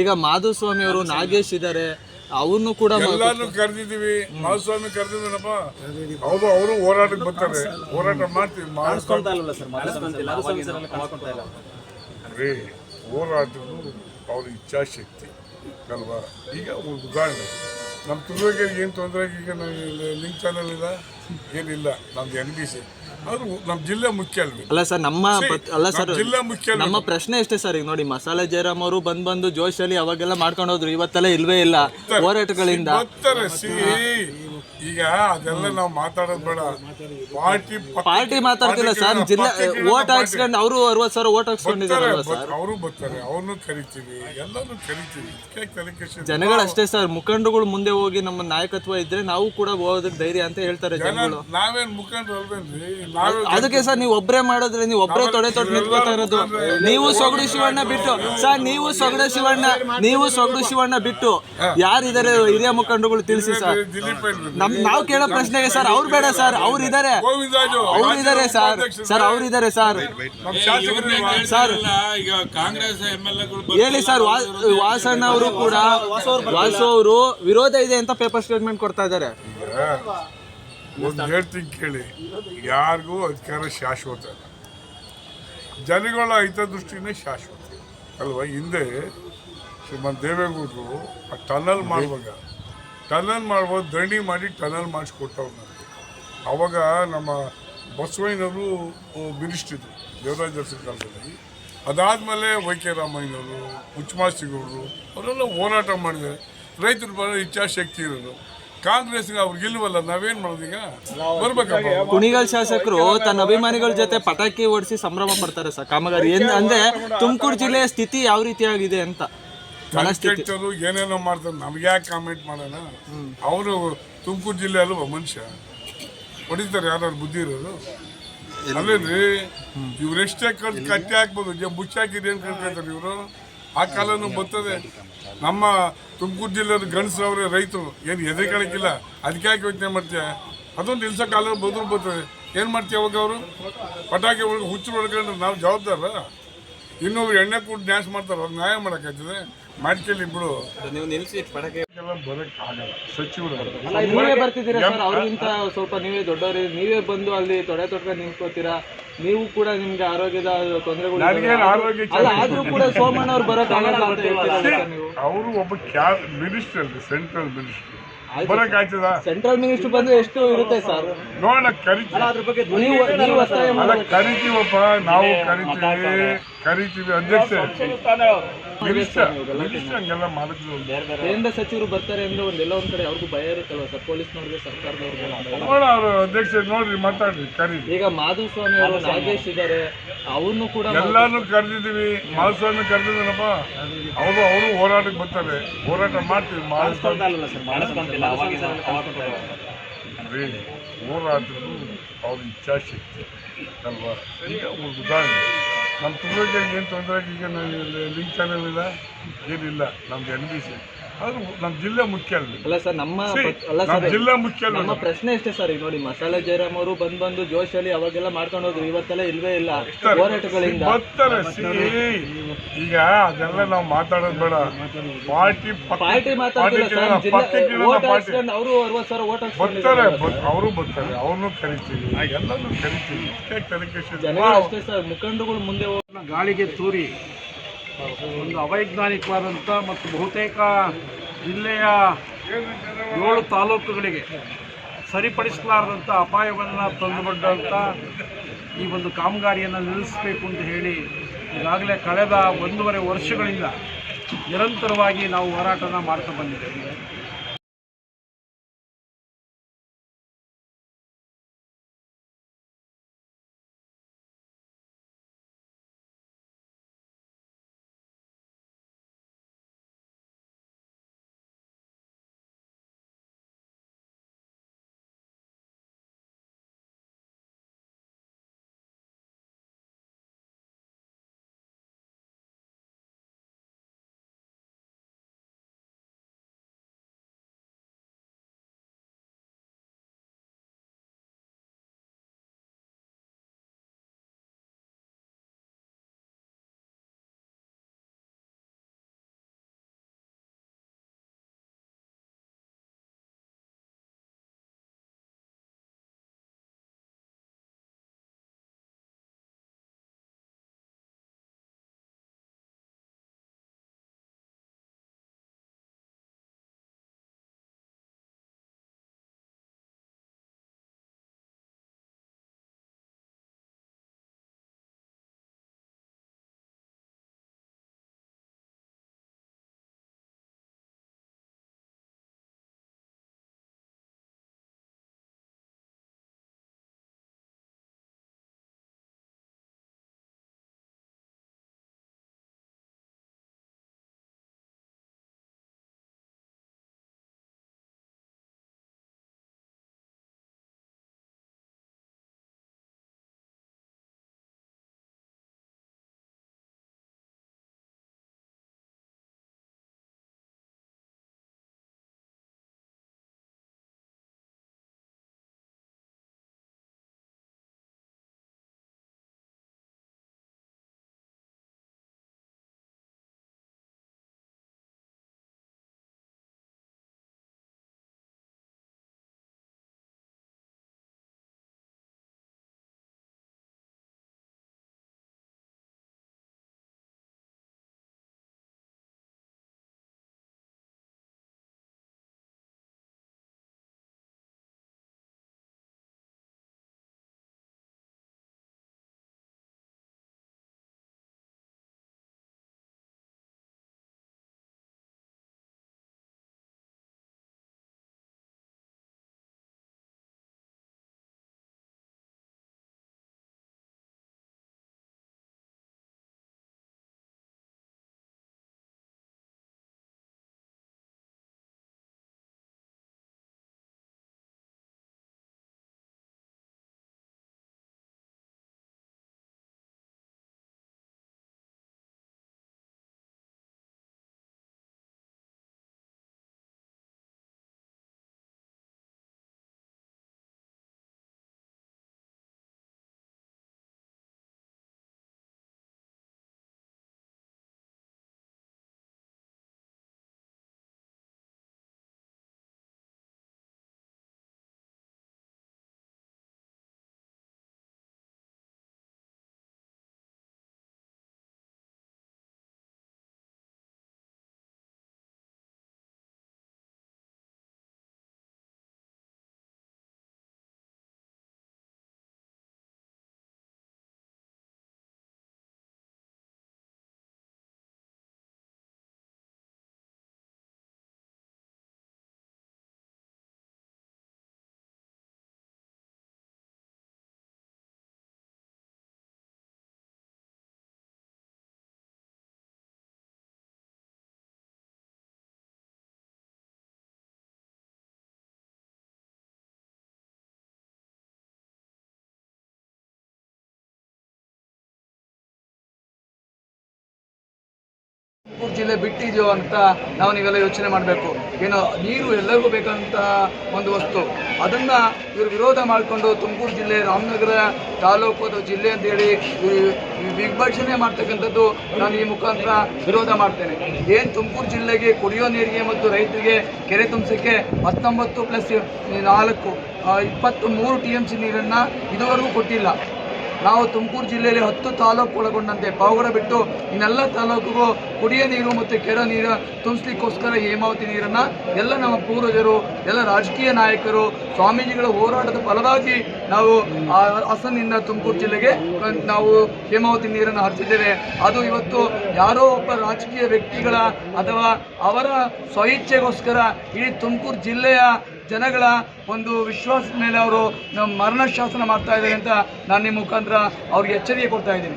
ಈಗ ಮಾಧುಸ್ವಾಮಿ ಅವರು ನಾಗೇಶ್ ಇದ್ದಾರೆ ಅವ್ರನ್ನು ಕೂಡ ಎಲ್ಲಾನು ಕರೆದಿದ್ದೀವಿ. ಮಾಧುಸ್ವಾಮಿ ಕರೆದಿದ್ದೀನಪ್ಪ. ಹೌದು ಅವರು ಹೋರಾಟಕ್ಕೆ ಬರ್ತಾರೆ. ಹೋರಾಟ ಮಾಡ್ತೀವಿ. ಮಾಧುಸ್ವಾಮಿ ರೀ ಹೋರಾಟದ್ದು ಅವ್ರ ಇಚ್ಛಾಶಕ್ತಿ ಅಲ್ವಾ? ಈಗ ಒಂದು ಉದಾಹರಣೆ ನಮ್ಮ ತುಳುವರಿಗೆ ಏನು ತೊಂದರೆ ಈಗ ಲಿಂಕ್ ಚಾನಲ್ ಇಲ್ಲ? ಏನಿಲ್ಲ. ನಮ್ದು ಎನ್ ಬಿ ಸಿ ಆದ್ರೂ ನಮ್ಮ ಜಿಲ್ಲೆ ಮುಖ್ಯ ಅಲ್ವಿ? ಅಲ್ಲ ಸರ್ ನಮ್ಮ ಅಲ್ಲ ಸರ್ ನಮ್ಮ ಜಿಲ್ಲೆ ಮುಖ್ಯ ನಮ್ಮ ಪ್ರಶ್ನೆ ಎಷ್ಟೇ ಸರ್ ಈಗ ನೋಡಿ ಮಸಾಲೆ ಜಯರಾಮ್ ಅವರು ಬಂದ್ ಬಂದು ಜೋಶಲ್ಲಿ ಅವಾಗೆಲ್ಲ ಮಾಡ್ಕೊಂಡು ಹೋದ್ರು ಇವತ್ತೆಲ್ಲ ಇಲ್ವೇ ಇಲ್ಲ. ಹೋರಾಟಗಳಿಂದ. ಬರ್ತಾರೆ ಸಿ. ಈಗ ಅದೆಲ್ಲ ನಾವು ಮಾತಾಡೋದು ಬೇಡ. ಪಾರ್ಟಿ ಪಾರ್ಟಿ ಮಾತಾಡ್ತಿಲ್ಲ ಸರ್. ಜಿಲ್ಲೆ ಓಟ್ ಹಾಕ್ಸ್ಕೊಂಡು ಅವರು ಅರವತ್ತು ಸಾವಿರ ಓಟ್ ಹಾಕ್ಸ್ಕೊಂಡಿದ್ದಾರೆ ಸರ್? ಅವರು ಬರ್ತಾರೆ ಅವ್ರನ್ನೂ ಕರಿತೀವಿ ಎಲ್ಲರೂ ಕರಿತೀವಿ. ಇದಕ್ಕೆ ತಲೆ ಕೆಡಿಸ್ಕೊಳ್ತೀವಿ. ಜನಗಳು ಅಷ್ಟೇ ಸರ್. ಮುಖಂಡಗಳು ಮುಂದೆ ಹೋಗಿ ನಮ್ಮ ನಾಯಕತ್ವ ಇದ್ರೆ ನಾವು ಕೂಡ ಹೋಗೋದಕ್ಕೆ ಧೈರ್ಯ ಅಂತ ಹೇಳ್ತಾರೆ ಜನಗಳು. ನಾವೇನ್ ಮುಖಂಡರು ಅಲ್ವೇನ್ರಿ? ನಾವೇ ಅದಕ್ಕೆ ಸರ್ ನೀವು ಒಬ್ಬರೇ ಮಾಡಿದ್ರೆ ನೀವು ಒಬ್ಬರೇ ತೊಡೆ ತೊಡೆ ನಿಂತ್ಕೋತಾ ಇರೋದು. ನೀವು ಸೊಗಡು ಶಿವಣ್ಣ ಬಿಟ್ಟು ಸರ್ ನೀವು ಸೊಗಡು ಶಿವಣ್ಣ ನೀವು ಸೊಗಡು ಶಿವಣ್ಣ ಬಿಟ್ಟು ಯಾರಿದ್ದಾರೆ ಹಿರಿಯ ಮುಖಂಡಗಳು ತಿಳಿಸಿ ಸರ್. ದಿಲೀಪ್ ನಮ್ ನಾವು ಕೇಳೋ ಪ್ರಶ್ನೆಗೆ ಸರ್ ಅವ್ರು ಬೇಡ ಸರ್ ಅವ್ರು ಇದಾರೆ ಅವ್ರು ಇದಾರೆ ಸರ್ ಸರ್ ಅವ್ರು ಇದಾರೆ ಸರ್ ಸರ್ ಈಗ ಕಾಂಗ್ರೆಸ್ ಹೇಳಿ ಸರ್ ವಾ- ವಾಸಣ್ಣ ಅವರು ಕೂಡ ವಾಸು ಅವರು ವಿರೋಧ ಇದೆ ಅಂತ ಪೇಪರ್ ಸ್ಟೇಟ್ಮೆಂಟ್ ಕೊಡ್ತಾ ಇದ್ದಾರೆ. ಒಂದು ಹೇಳ್ತೀನಿ ಕೇಳಿ ಯಾರಿಗೂ ಅಧಿಕಾರ ಶಾಶ್ವತ ಅಲ್ಲ. ಜನಗಳ ಹಿತದೃಷ್ಟಿನೇ ಶಾಶ್ವತ. ಅಲ್ವಾ? ಹಿಂದೆ ಶ್ರೀಮಂತ ದೇವೇಗೌಡರು ಆ ಟನಲ್ ಮಾಡುವಾಗ ಟನಲ್ ಮಾಡ್ಬೋದು ದಣಿ ಮಾಡಿ ಟನಲ್ ಮಾಡಿಸ್ಕೊಟ್ಟವ್ರು ನನಗೆ ಅವಾಗ ನಮ್ಮ ಬಸವಯ್ಯನವರು ಮಿನಿಸ್ಟ್ರಿದ್ರು, ದೇವರಾಜ ಅರಸರ ಕಾಲದಲ್ಲಿ. ಅದಾದಮೇಲೆ ವೈ ಕೆ ರಾಮಯ್ಯನವರು ಹುಚ್ಚಮಾಸಿಗೌಡರು ಅವರೆಲ್ಲ ಹೋರಾಟ ಮಾಡಿದ್ದಾರೆ. ರೈತರು ಬರೋ ಇಚ್ಛಾಶಕ್ತಿ ಇರೋದು. ಕಾಂಗ್ರೆಸ್ಗೆ ಅವ್ರಿಗೆ ಇಲ್ವಲ್ಲ, ನಾವೇನು ಮಾಡೋದು ಈಗ? ಬರ್ಬೇಕಪ್ಪ ಕುಣಿಗಲ್ ಶಾಸಕರು ತನ್ನ ಅಭಿಮಾನಿಗಳ ಜೊತೆ ಪಟಾಕಿ ಓಡಿಸಿ ಸಂಭ್ರಮ ಪಡ್ತಾರೆ ಸರ್. ಕಾಮಗಾರಿ. ಅಂದ್ರೆ ತುಮಕೂರು ಜಿಲ್ಲೆಯ ಸ್ಥಿತಿ ಯಾವ ರೀತಿಯಾಗಿದೆ ಅಂತ. ಕೆಟ್ಟರು ಏನೇನೋ ಮಾಡ್ತಾರೆ, ನಮ್ಗೆ ಯಾಕೆ ಕಾಮೆಂಟ್ ಮಾಡೋಣ? ಅವರು ತುಮಕೂರು ಜಿಲ್ಲೆ ಒಬ್ಬ ಮನುಷ್ಯ? ಹೊಡಿತಾರೆ ಯಾರು ಬುದ್ಧಿ ಇರೋರು. ಅಲ್ಲೇನ್ರಿ? ಇವ್ರು ಎಷ್ಟೇ ಕಳ್ದು ಕಟ್ಟಿ ಹಾಕ್ಬೋದು ಹಾಕಿದ್ರಿ ಏನು ಕಟ್ಕೊಳ್ತಾರೆ ಇವರು? ಆ ಕಾಲನೂ ಬರ್ತದೆ. ನಮ್ಮ ತುಮಕೂರು ಜಿಲ್ಲೆಯ ಗಂಡಸ್ರವ್ರೆ ರೈತರು, ಏನು ಕಳಕಿಲ್ಲ ಅದಕ್ಕೆ ಯಾಕೆ ಯೋಚನೆ ಮಾಡ್ತೀಯ? ಅದೊಂದು ನಿಲ್ಸೋ ಕಾಲ ಬದಲು ಬರ್ತದೆ. ಏನು ಮಾಡ್ತೀಯ ಅವಾಗ ಅವರು? ಪಟಾಕಿ ಹುಚ್ಚು ಹೊಡ್ಕೊಂಡ್ರೆ ನಾವು ಜವಾಬ್ದಾರ? ಇನ್ನೊಬ್ರು ಎಣ್ಣೆ ಕೂಡ ನ್ಯಾಸ್ ಮಾಡ್ತಾರೆ, ಅವ್ರು ನ್ಯಾಯ ಮಾಡೋಕ್ಕಾಗ್ತದೆ ಮಾಡ್ಕೊಳ್ಳಿ ಬಿಡು. ನೀವು ನಿಲ್ಸಿ ಪಡಕೆ. ಎಲ್ಲ ಬರಕ್ ಆಗಲ್ಲ. ಸಚಿವರು ನೀವೇ ಬರ್ತಿದ್ದೀರಾ ಸರ್? ಅವ್ರಿಗಿಂತ ಸ್ವಲ್ಪ ನೀವೇ ದೊಡ್ಡವರು ನೀವೇ ಬಂದು ಅಲ್ಲಿ ತೊಡೆ ತೊಡಕ ನಿಂತ್ಕೋತೀರಾ? ನೀವು ಕೂಡ ನಿಮ್ಗೆ ಆರೋಗ್ಯದ ತೊಂದರೆಗಳು ನನಗೇನು ಆರೋಗ್ಯ ಅಲ್ಲ ಆದ್ರೂ ಕೂಡ ಸೋಮಣ್ಣ ಅವ್ರು ಬರೋಕ್ಕಾಗಲ್ಲ ಅಂತ ಹೇಳ್ತೀರಲ್ಲ ನೀವು? ಅವರು ಒಬ್ಬ ಕ್ಯಾ ಮಿನಿಸ್ಟರ್ ಸೆಂಟ್ರಲ್ ಮಿನಿಸ್ಟರ್ ಬರಕ್ ಆಯ್ತದ? ಸೆಂಟ್ರಲ್ ಮಿನಿಸ್ಟರ್ ಬಂದ್ರೆ ಎಷ್ಟು ಇರುತ್ತೆ ಸರ್? ನೋಡೋಣ ಕರಿತೀವಿ. ನೀವು ನೀವು ಒತ್ತಾಯ ಕರಿತೀವಪ್ಪ ನಾವು ಕರಿತೀವಿ. ಕರಿತೀವಿ ಅಧ್ಯಕ್ಷ. ಹಂಗೆಲ್ಲ ಮಾಡಿದ್ರು ಕೇಂದ್ರ ಸಚಿವರು ಬರ್ತಾರೆ ಅಂದ್ರೆ ಒಂದೆಲ್ಲ ಒಂದ್ ಕಡೆ ಅವ್ರಿಗೂ ಭಯ ಇರುತ್ತಲ್ವ? ಸರ್ ಪೊಲೀಸ್ನವ್ರಿಗೆ ಸರ್ಕಾರದವ್ರಿಗೆ ನೋಡ ಅವರು ಅಧ್ಯಕ್ಷ ನೋಡ್ರಿ ಮಾತಾಡ್ರಿ ಕರಿ ಈಗ ಮಾಧುಸ್ವಾಮಿ ಅವರು ನಾಗೇಶ್ ಇದ್ದಾರೆ. ಅವ್ರನ್ನು ಕೂಡ ಎಲ್ಲಾನು ಕರೆದಿದ್ದೀವಿ. ಮಾಧುಸ್ವಾಮಿ ಕರೆದಿದ್ದೀನಪ್ಪ. ಅವರು ಅವರು ಹೋರಾಟಕ್ಕೆ ಬರ್ತಾರೆ. ಹೋರಾಟ ಮಾಡ್ತೀವಿ. ಮಾಧುಸ್ವಾಮಿ ಹೋರಾಟದ್ದು ಅವ್ರ ಇಚ್ಛಾಶಕ್ತಿ ಅಲ್ವಾ? ಈಗ ಒಂದು ಉದಾಹರಣೆ. ನಮ್ಮ ತುಳುವರಿಗೆ ಏನು ತೊಂದರೆ ಈಗ ಲಿಂಕ್ ಚಾನಲ್ ಇಲ್ಲ ಏನಿಲ್ಲ. ನಮ್ದು ಎನ್ ಬಿ ಸಿ ಆದ್ರೂ ನಮ್ಮ ಜಿಲ್ಲೆ ಮುಖ್ಯ ಅಲ್ಲ. ಸರ್ ನಮ್ಮ ಅಲ್ಲ ಸರ್ ಜಿಲ್ಲೆ ಮುಖ್ಯ ನಮ್ಮ ಪ್ರಶ್ನೆ ಇಷ್ಟೇ ಸರ್ ಈಗ ನೋಡಿ ಮಸಾಲೆ ಜಯರಾಮ್ ಅವರು ಬಂದ್ ಬಂದು ಜೋಶಲ್ಲಿ ಅವಾಗೆಲ್ಲ ಮಾಡ್ಕೊಂಡು ಹೋದ್ರು ಇವತ್ತೆಲ್ಲ ಇಲ್ವೇ ಇಲ್ಲ. ಹೋರಾಟಗಳಿಂದ. ಬರ್ತಾರೆ ಈಗ ಅದೆಲ್ಲ ನಾವು ಮಾತಾಡೋದು ಬೇಡ. ಪಾರ್ಟಿ ಪಾರ್ಟಿ ಮಾತಾಡ್ತಿಲ್ಲ ಸರ್ ಜಿಲ್ಲೆ ಓಟ್ ಅವರು ಅರವತ್ತು ಸಾವಿರ ಓಟ್ ಬರ್ತಾರೆ ಅವರು ಬರ್ತಾರೆ ಅವ್ರನ್ನೂ ಕರಿತೀವಿ. ಎಲ್ಲರೂ ಕರಿತೀವಿ. ತಲೆ ಅಷ್ಟೇ ಸರ್ ಮುಖಂಡಗಳು ಮುಂದೆ ಹೋಗಿ ಗಾಳಿಗೆ ತೂರಿ. ಒಂದು ಅವೈಜ್ಞಾನಿಕವಾದಂಥ ಮತ್ತು ಬಹುತೇಕ ಜಿಲ್ಲೆಯ ಏಳು ತಾಲೂಕುಗಳಿಗೆ ಸರಿಪಡಿಸಲಾರದಂಥ ಅಪಾಯವನ್ನು ತಂದುಕೊಂಡಂಥ ಈ ಒಂದು ಕಾಮಗಾರಿಯನ್ನು ನಿಲ್ಲಿಸಬೇಕು ಅಂತ ಹೇಳಿ ಈಗಾಗಲೇ ಕಳೆದ ಒಂದೂವರೆ ವರ್ಷಗಳಿಂದ ನಿರಂತರವಾಗಿ ನಾವು ಹೋರಾಟನ ಮಾಡ್ತಾ ಬಂದಿದ್ದೇವೆ. ತುಮಕೂರು ಜಿಲ್ಲೆ ಬಿಟ್ಟಿದೆಯೋ ಅಂತ ನಾವು ನೀವೆಲ್ಲ ಯೋಚನೆ ಮಾಡಬೇಕು. ಏನು ನೀರು ಎಲ್ಲರಿಗೂ ಬೇಕಂತ ಒಂದು ವಸ್ತು. ಅದನ್ನು ಇವರು ವಿರೋಧ ಮಾಡಿಕೊಂಡು ತುಮಕೂರು ಜಿಲ್ಲೆ, ರಾಮನಗರ ತಾಲೂಕು ಅಥವಾ ಜಿಲ್ಲೆ ಅಂತೇಳಿ ವಿಭಜನೆ ಮಾಡ್ತಕ್ಕಂಥದ್ದು ನಾನು ಈ ಮುಖಾಂತರ ವಿರೋಧ ಮಾಡ್ತೇನೆ. ಏನು ತುಮಕೂರು ಜಿಲ್ಲೆಗೆ ಕುಡಿಯೋ ನೀರಿಗೆ ಮತ್ತು ರೈತರಿಗೆ ಕೆರೆ ತುಂಬಿಸೋಕ್ಕೆ ಹತ್ತೊಂಬತ್ತು ಪ್ಲಸ್ ನಾಲ್ಕು ಇಪ್ಪತ್ತು ಮೂರು ಟಿ ಎಂ ಸಿ ನೀರನ್ನು ಇದುವರೆಗೂ ಕೊಟ್ಟಿಲ್ಲ. ನಾವು ತುಮಕೂರು ಜಿಲ್ಲೆಯಲ್ಲಿ ಹತ್ತು ತಾಲೂಕು ಒಳಗೊಂಡಂತೆ. ಪಾವಗಡ ಬಿಟ್ಟು ಇನ್ನೆಲ್ಲ ತಾಲೂಕಿಗೂ ಕುಡಿಯ ನೀರು ಮತ್ತು ಕೆರೆ ನೀರು ತುಂಬಿಸ್ಲಿಕ್ಕೋಸ್ಕರ ಹೇಮಾವತಿ ನೀರನ್ನು ಎಲ್ಲ ನಮ್ಮ ಪೂರ್ವಜರು, ಎಲ್ಲ ರಾಜಕೀಯ ನಾಯಕರು, ಸ್ವಾಮೀಜಿಗಳ ಹೋರಾಟದ ಫಲವಾಗಿ ನಾವು ಹಾಸನಿಂದ ತುಮಕೂರು ಜಿಲ್ಲೆಗೆ ನಾವು ಹೇಮಾವತಿ ನೀರನ್ನು ಹರಿಸಿದ್ದೇವೆ. ಅದು ಇವತ್ತು ಯಾರೋ ಒಬ್ಬ ರಾಜಕೀಯ ವ್ಯಕ್ತಿಗಳ ಅಥವಾ ಅವರ ಸ್ವಇಚ್ಛೆಗೋಸ್ಕರ ಇಡೀ ತುಮಕೂರು ಜಿಲ್ಲೆಯ ಜನಗಳ ಒಂದು ವಿಶ್ವಾಸದ ಮೇಲೆ ಅವರು ನಮ್ಮ ಮರಣ ಶಾಸನ ಮಾಡ್ತಾ ಇದ್ದಾರೆ ಅಂತ ನಾನು ನಿಮ್ಮ ಮುಖಾಂತರ ಅವ್ರಿಗೆ ಎಚ್ಚರಿಕೆ ಕೊಡ್ತಾ ಇದ್ದೀನಿ.